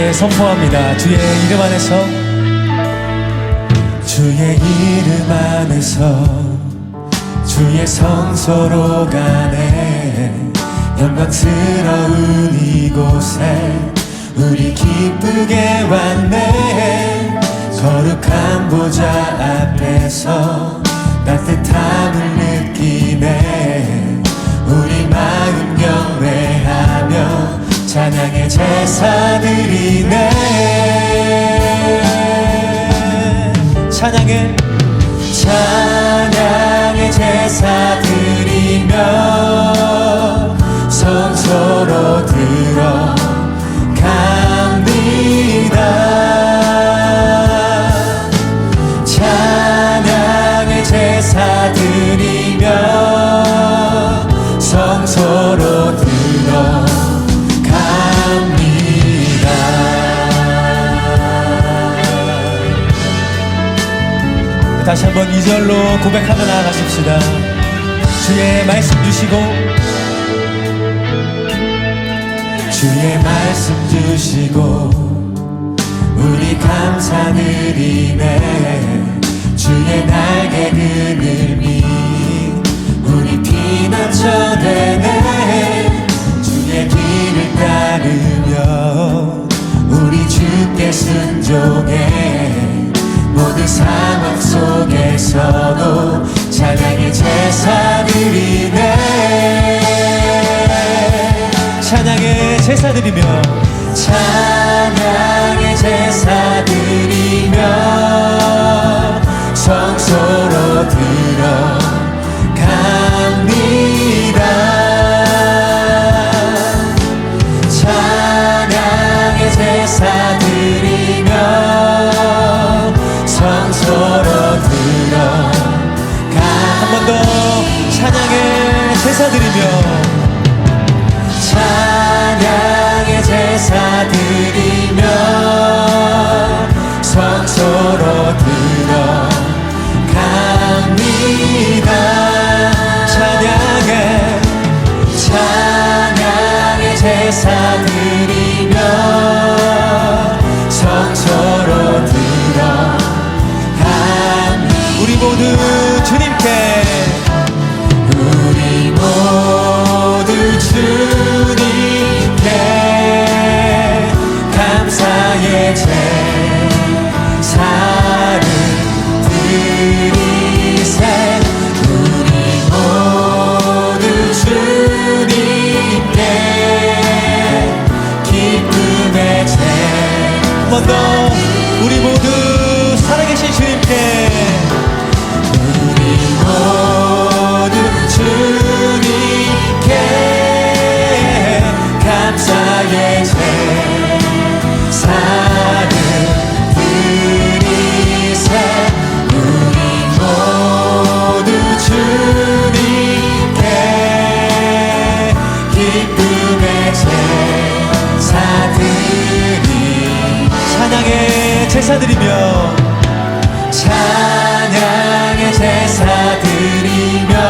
함께 선포합니다. 주의 이름 안에서. 주의 이름 안에서. 주의 성소로 가네. 영광스러운 이곳에 우리 기쁘게 왔네. 거룩한 보좌 앞에서 따뜻함을 느끼네. 우리 마음 경배하며 찬양의 제사 드리네. 찬양의 다 다시 한번 2절로 고백하며 나아가십시다. 주의 말씀 주시고 주의 말씀 주시고 우리 감사드리네 주의 날개 그늘이 우리 피난처 되네 주의 길을 따르며 우리 주께 순종해. 모든 속에서도 찬양의 제사 드리네. 찬양의 제사 드리며 찬 찬양의 제사 드리며 제사 드리며 찬양의 제사 드리며